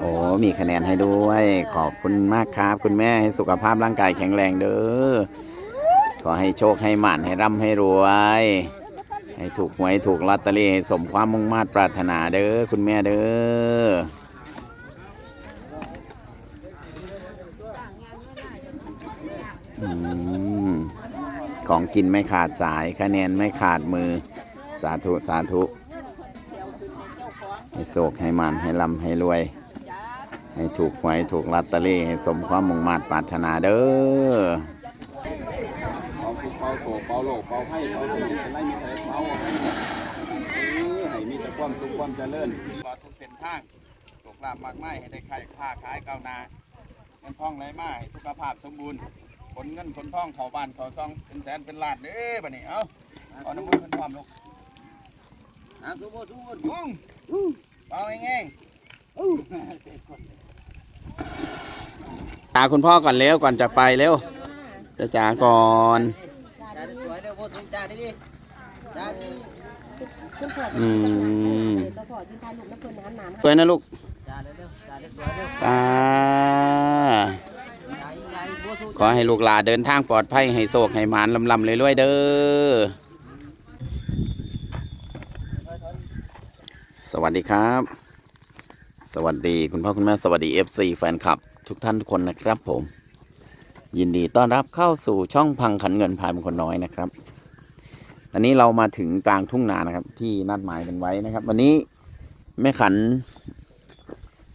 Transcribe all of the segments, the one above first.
โอ้มีคะแนนให้ด้วย ขอบคุณมากครับ คุณแม่ให้สุขภาพร่างกายแข็งแรงเด้อขอให้โชคให้หมั่นให้ร่ำให้รวย ให้ถูกหวยถูกลอตเตอรี่ให้สมความมุ่งมา่ปรารถนาเด้อคุณแม่เด้อของกินไม่ขาดสายคะแนนไม่ขาดมือสาธุสาธุ ให้โศกให้มันให้ร่ำให้รวย ให้ถูกหวยถูกลอตเตอรี่ให้สมความมุ่งมา่ปรารถนาเด้อเป่าสุกเป่าโศกเป่าโลกเป่าไพ่เป่าสิ่งที่จะไล่มีใครเป่าให้ให้มีแต่ความสุขความเจริญตลอดทุกเส้นทางโชคลาภมากมายให้ได้ขายค้าขายก้าวหน้าเงินทองไหลมาให้สุขภาพสมบูรณ์ผลเงินผลทองเข้าบ้านเข้าซองเป็นแสนเป็นล้านเด้อบัดนี้เอ้าเอาน้ำมือเพิ่นความลูกอะทุกคน ทุกคนบุ้งเป่าแง่งตาคุณพ่อก่อนเร็วก่อนจะไปเร็วจะจ๋าก่อนจ้าสวยเด้อโพดจ้าดิดิจ้าดิคุณพ่ออืมตัวพ่อที่ทานลูกน้ำเพิ่นน้ำหนามสวยนะลูกจ้าเด้อเด้อจ้าเด้อสวยเด้อตาจ้าอีกไงบัวทุขอให้ลูกหลานเดินทางปลอดภัยให้โศกให้หมานลำลำเลยรวยๆเด้อ สวัสดีครับ สวัสดีคุณพ่อคุณแม่สวัสดี FC แฟนคลับ ทุกท่านทุกคนนะครับผม ยินดีต้อนรับเข้าสู่ช่องพังขันเงินพายเป็นคนน้อยนะครับตอนนี้เรามาถึงกลางทุ่งนานะครับ ที่นัดหมายกันไว้นะครับ วันนี้แม่ขัน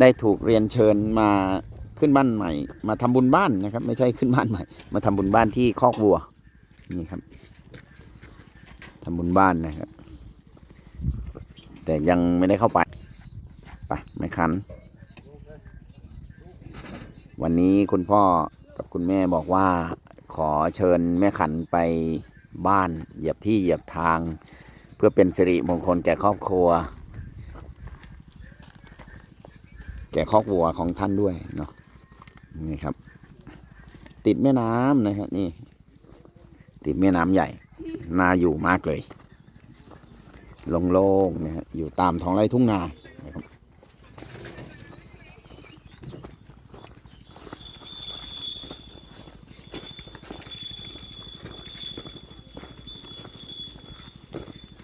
ได้ถูกเรียนเชิญมาขึ้นบ้านใหม่ มาทำบุญบ้านนะครับ ไม่ใช่ขึ้นบ้านใหม่ มาทำบุญบ้านที่คอกวัวนี่ครับทำบุญบ้านนะครับ แต่ยังไม่ได้เข้าไปไปแม่ขัน วันนี้คุณพ่อกับคุณแม่บอกว่าขอเชิญแม่ขันไปบ้าน เหยียบที่เหยียบทาง เพื่อเป็นสิริมงคลแก่ครอบครัว แก่ครอบครัวของท่านด้วยเนาะนี่ครับ ติดแม่น้ำนะครับนี่ ติดแม่น้ำใหญ่ น่าอยู่มากเลย โล่งๆนะฮะอยู่ตามท้องไร่ทุ่งนานะครับ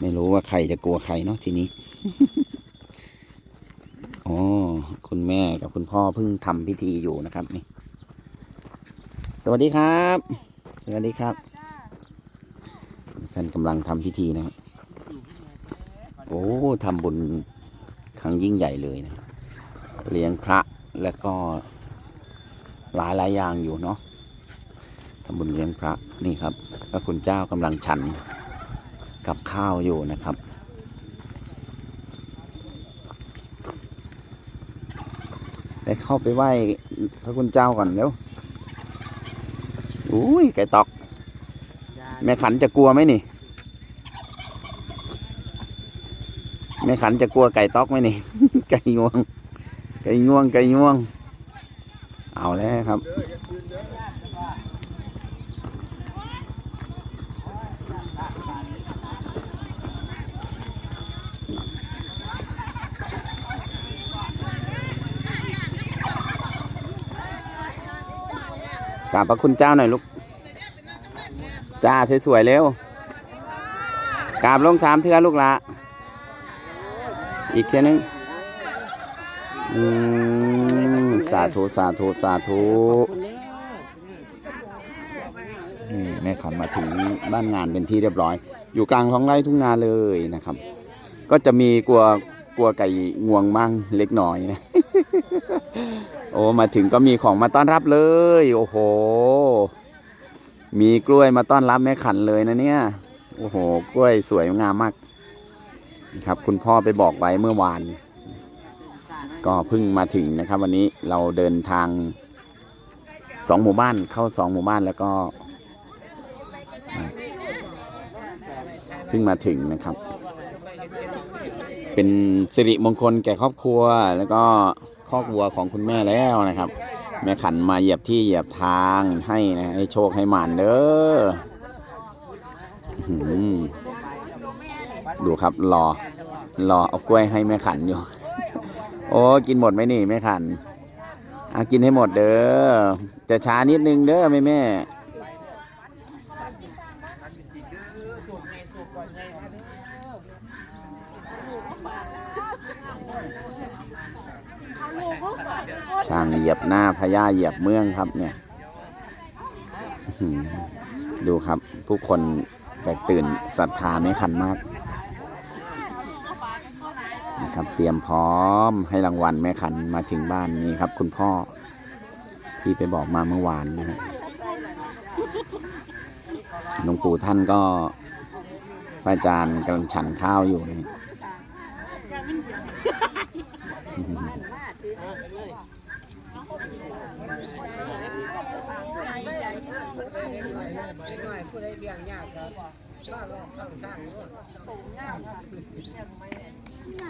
ไม่รู้ว่าใครจะกลัวใครเนาะทีนี้ อ๋อ คุณแม่กับคุณพ่อเพิ่งทำพิธีอยู่นะครับนี่ สวัสดีครับ สวัสดีครับ ท่านกำลังทำพิธีนะครับ อ้ทำบุญครั้งยิ่งใหญ่เลยนะเลี้ยงพระแล้วก็หลายหลายอย่างอยู่เนาะทำบุญเลี้ยงพระนี่ครับ พระคุณเจ้ากำลังฉันกับข้าวอยู่นะครับ ไปเข้าไปไหว้พระคุณเจ้าก่อนเร็วอุ้ยไก่ตอก แม่ขันจะกลัวไหมนี่ แม่ขันจะกลัวไก่ตอกไหมนี่ ไก่งวง ไก่งวง ไก่งวง เอาแล้วครับ กราบพระคุณเจ้าหน่อยลูก จ้าสวยๆเร็วกราบลงสามเทือลูกละ อีกเทือนึงอืมสาธุสาธุสาธุนี่แม่ขันมาถึงบ้านงานเป็นที่เรียบร้อย อยู่กลางท้องไร่ทุ่งนาเลยนะครับ ก็จะมีกลัวกลัวไก่งวงมั่งเล็กน้อยนะ โอ้มาถึงก็มีของมาต้อนรับเลย โอ้โห มีกล้วยมาต้อนรับแม่ขันเลยนะเนี่ย โอ้โห กล้วยสวยงามมาก ครับ คุณพ่อไปบอกไว้เมื่อวาน ก็เพิ่งมาถึงนะครับ วันนี้เราเดินทางสองหมู่บ้านเข้าสองหมู่บ้านแล้วก็เพิ่งมาถึงนะครับ เป็นสิริมงคลแก่ครอบครัว แล้วก็ครอบครัวของคุณแม่แล้วนะครับ แม่ขันมาเหยียบที่เหยียบทางให้นะให้โชคให้หมานเด้ออื้อหือ ดูครับ รอ รอเอากล้วยให้แม่ขันอยู่ โอ้กินหมดไหมนี่แม่ขันอากินให้หมดเด้อ จะช้านิดนึงเด้อแม่แม่ช่างเหยียบหน้าพญาเหยียบเมืองครับเนี่ย ดูครับ ผู้คนแตกตื่นศรัทธาไม่ขันมาก ครับ เตรียมพร้อมให้รางวัลแม่ขันมาถึงบ้านนี้ครับ คุณพ่อที่ไปบอกมาเมื่อวานนะฮะหลวงปู่ท่านก็พระอาจารย์กำลังฉันข้าวอยู่นี่ครับ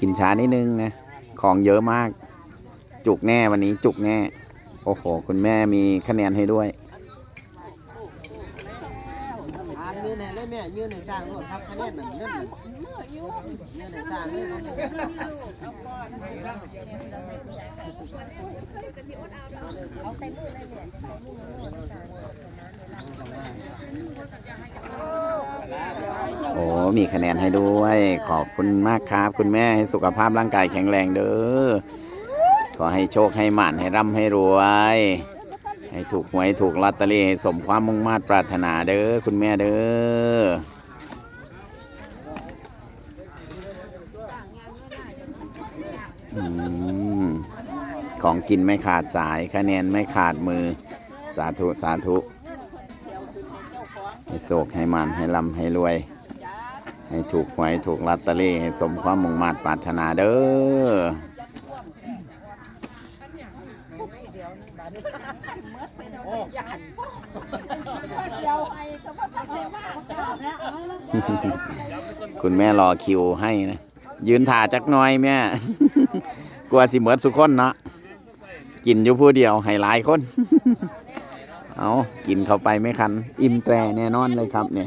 กินช้านิดนึงนะ ของเยอะมาก จุกแน่วันนี้จุกแน่ โอ้โห คุณแม่มีคะแนนให้ด้วยอ่านยืนไหนเลยแม่ยืนไหนสร้างรถครับคะแนนนั่นเงินยืนไหนสร้างเลยนะ โอ้มีคะแนนให้ด้วย ขอบคุณมากครับ คุณแม่ให้สุขภาพร่างกายแข็งแรงเด้อขอให้โชคให้หมันให้ร่ำให้รวย ให้ถูกหวยถูกลอตเตอรี่ให้สมความมุ่งมา่ปรารถนาเด้อคุณแม่เด้อของกินไม่ขาดสายคะแนนไม่ขาดมือ สาธุ สาธุ ให้โศกให้มันให้ร่ำให้รวย ให้ถูกหวยถูกลอตเตอรี่ให้สมความมุ่งมา่ปรารถนาเด้อคุณแม่รอคิวให้นะ ยืนถ่าจักหน่อยแม่ กลัวสิเหมือนสุคนเนาะกินอยู่ผู้เดียวให้หลายคน เอากินเข้าไปไม่คัน อิ่มแตรแน่นอนเลยครับเนี่ย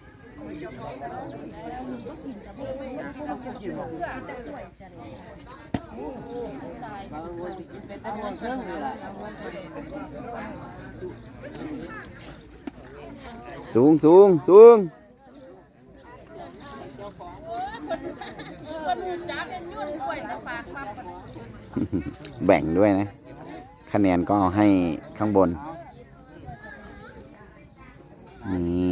บางวันกินเป็นตะมวงเครื่องนี่แหละสูงสูงสูงแบ่งด้วยนะ คะแนนก็ให้ข้างบนนี่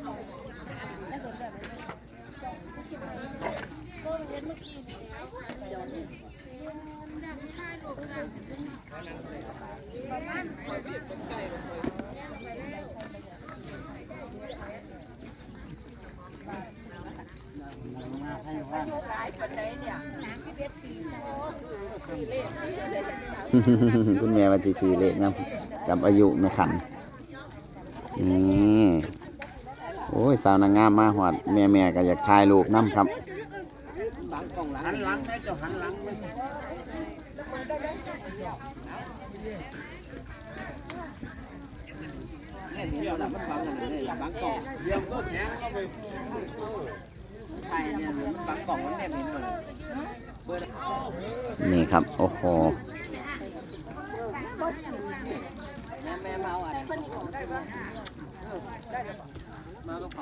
คุณแม่ว่าจะซื้อเลขนะกับอายุไม่ขันนี่โอ้ยสาวนางงามมาหอดแม่แม่ๆก็อยากถ่ายรูปน้ำครับบางกล่องหลังหันหลังให้เจ้าหันหลังเลยแน่นหินเรามันบังกันเลยบังกล่องเยี่ยมก็แสงก็ไปใช่เนี่ยมันบังกล่องมันแน่นหินเลยเบอร์ นี่ครับ โอ้โห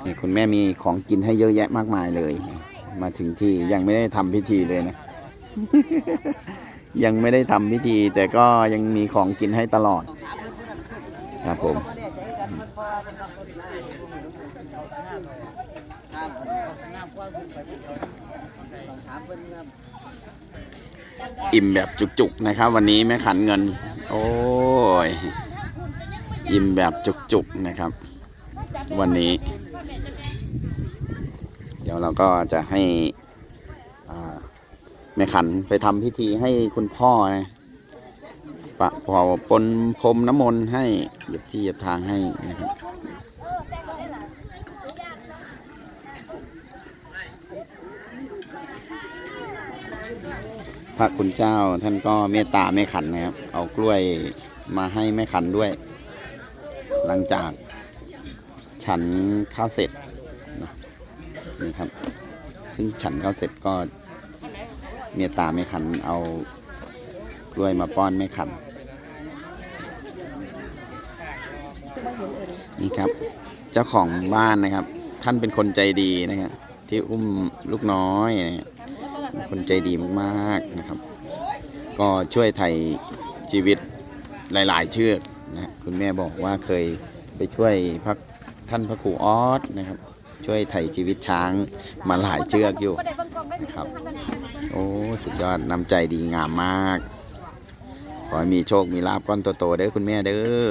นี่คุณแม่มีของกินให้เยอะแยะมากมายเลย มาถึงที่ยังไม่ได้ทำพิธีเลยนะ ยังไม่ได้ทำพิธี แต่ก็ยังมีของกินให้ตลอด ครับผม อิ่มแบบจุกๆนะครับ วันนี้แม่ขันเงิน โอ้ยอิ่มแบบจุกๆนะครับ วันนี้ เดี๋ยวเราก็จะให้แม่ขันไปทำพิธีให้คุณพ่อนะปะพอปนพรมน้ำมนต์ให้หยียบที่หยียบทางให้นะครับ ระคุณเจ้าท่านก็เมตตาแม่ขันนะครับ เอากล้วยมาให้แม่ขันด้วย หลังจากฉันข้าวเสร็จนะนี่ครับซึ่งฉันข้าวเสร็จก็เมตตาแม่ขันเอากล้วยมาป้อนแม่ขันนี่ครับ เจ้าของบ้านนะครับ ท่านเป็นคนใจดีนะครับที่อุ้มลูกน้อยนะครับ คนใจดีมากๆนะครับ ก็ช่วยไถ่ชีวิตหลายๆ เชือกนะคุณแม่บอกว่าเคยไปช่วยพักท่านพระครูออสนะครับ ช่วยไถ่ชีวิตช้างมาหลายเชือกอยู่นะครับโอ้สุดยอดน้ำใจดีงามมาก ขอให้มีโชคมีลาบก้อนโตๆเด้อคุณแม่เด้อ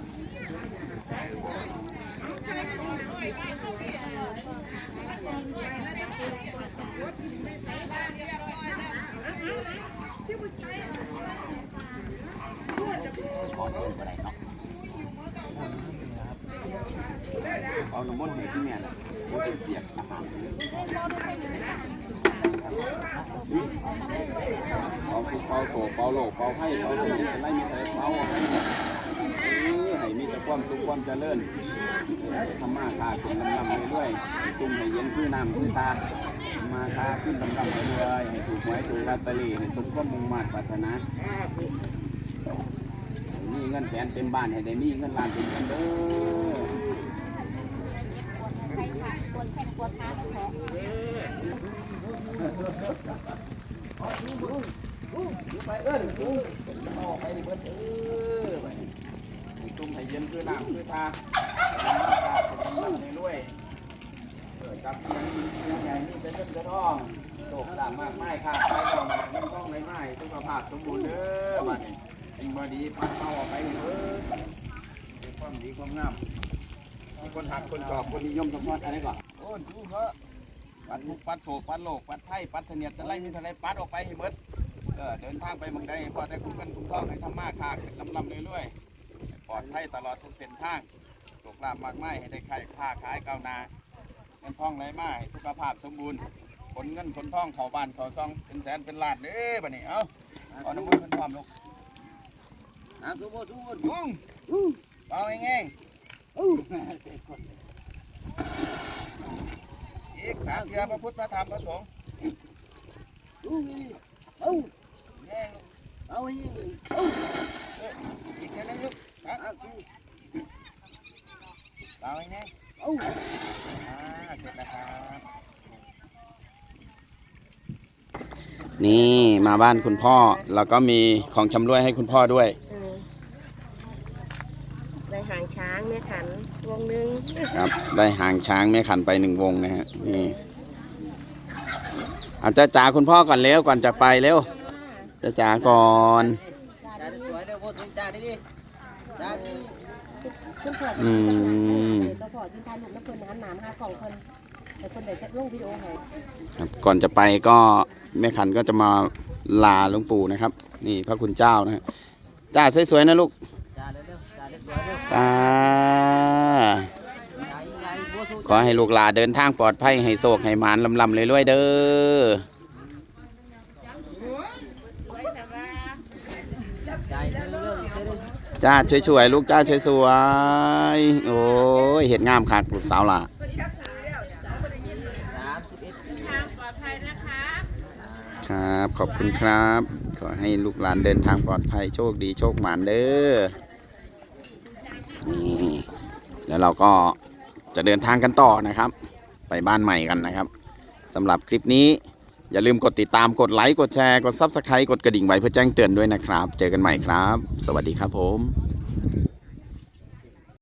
เอาน้ำมันต์ให้ที่แม่น่ะมันจะเปียกอาหารเอาสุกเปาโศกเปาโลกเปาไผ่เปาสนิทไล่มีใครเปาให้ให้มีแต่ความสุขความเจริญทำมาคาขึ้นลำลำเรื่อยซุ่มให้เย็นคือน้ำคือตามาคาขึ้นลำลำเรื่อยให้ถูกหวยถูกลอตเตอรี่ให้สมความมุ่งมั่นปรารถนามีเงินแสนเต็มบ้านให้ได้มีเงินล้านเต็มกันเด้อ ไปเอิ้นกูเอาไปเบิดเออไปให้ตุ้มให้เย็นคือน้ำคือทาน้ำในรวยเออจับเงินเงินใหญ่นี่เป็นเงินกระทองโตกดามากไม้ค่ะไปเรามาเงินทองในไม้สุขภาพสมบูรณ์เด้อบัดนี้สิ่งบ่ดีพัดเข้าออกไปเด้อความดีความงามมีคนหักคนชอบคนนิยมสมพรอะไรก่อนโอ้ยดูเถอะปัดทุกปัดโศกปัดโลกปัดไพ่ปัดเสนียดจะไล่มีทะเลปัดออกไปให้หมด เออเดินทางไปเมืองใดพอแต่คุ้มกันคุ้มครองให้ทำมาค้าขึ้นลำลำเรื่อยๆปลอดภัยตลอดทุกเส้นทางตกลาบมากไม้ให้ได้ขายค้าขายก้าวหน้าเงินทองไหลมาให้สุขภาพสมบูรณ์ผลเงินผลทองเข้าบ้านเข้าซองเป็นแสนเป็นล้านเด้อบัดนี้เอ้าขอน้ำมันเป็นความลูกอะทุกคนทุกคนบุ้งเบาเองเองอีกสามเดือพระพุทธพระธรรมพระสงฆ์ดูนี่เอา เอาให้ยิงอีกแค่นั้นลูกครับอะกูเบาเองเองเอาอ่าเสร็จแล้วครับ นี่มาบ้านคุณพ่อ แล้วก็มีของชำร่วยให้คุณพ่อด้วย เออในหางช้างแม่ขันวงหนึงครับ ได้หางช้างแม่ขันไปหนึ่งวงนะฮะนี่อาจจะจ๋าคุณพ่อก่อนเร็วก่อนจะไปเร็ว จะจ๋าก่อนจ่าสวยเด้อโคตรจ่าดิดิจ่าดิเพิ่นพออืมตัวพอที่ทานลูกน้ำเพิ่นหันหนามหากล่องเพิ่นแต่เพิ่นได้จะลงวิดีโอให้ครับก่อนจะไปก็แม่ขันก็จะมาลาหลวงปู่นะครับ นี่พระคุณเจ้านะฮะจ้าสวยๆนะลูกจ้าเร็วๆจ้าเร็วๆเร็วตาๆใหญ่ใหญ่บัวสู้ขอให้ลูกหลานเดินทางปลอดภัยให้โศกให้หมานลำลำรวยๆเด้อ ใจเร็วๆเร็ว จ้าช่วยๆลูกจ้าช่วยๆโอ้ยเห็ดงามคักลูกสาวล่ะครับ ขอบคุณครับ ขอให้ลูกหลานเดินทางปลอดภัยโชคดีโชคหมานเด้อนี่แล้วเราก็จะเดินทางกันต่อนะครับ ไปบ้านใหม่กันนะครับสำหรับคลิปนี้ อย่าลืมกดติดตามกดไลค์กดแชร์กด Subscribe กดกระดิ่งไว้เพื่อแจ้งเตือนด้วยนะครับ เจอกันใหม่ครับ สวัสดีครับผม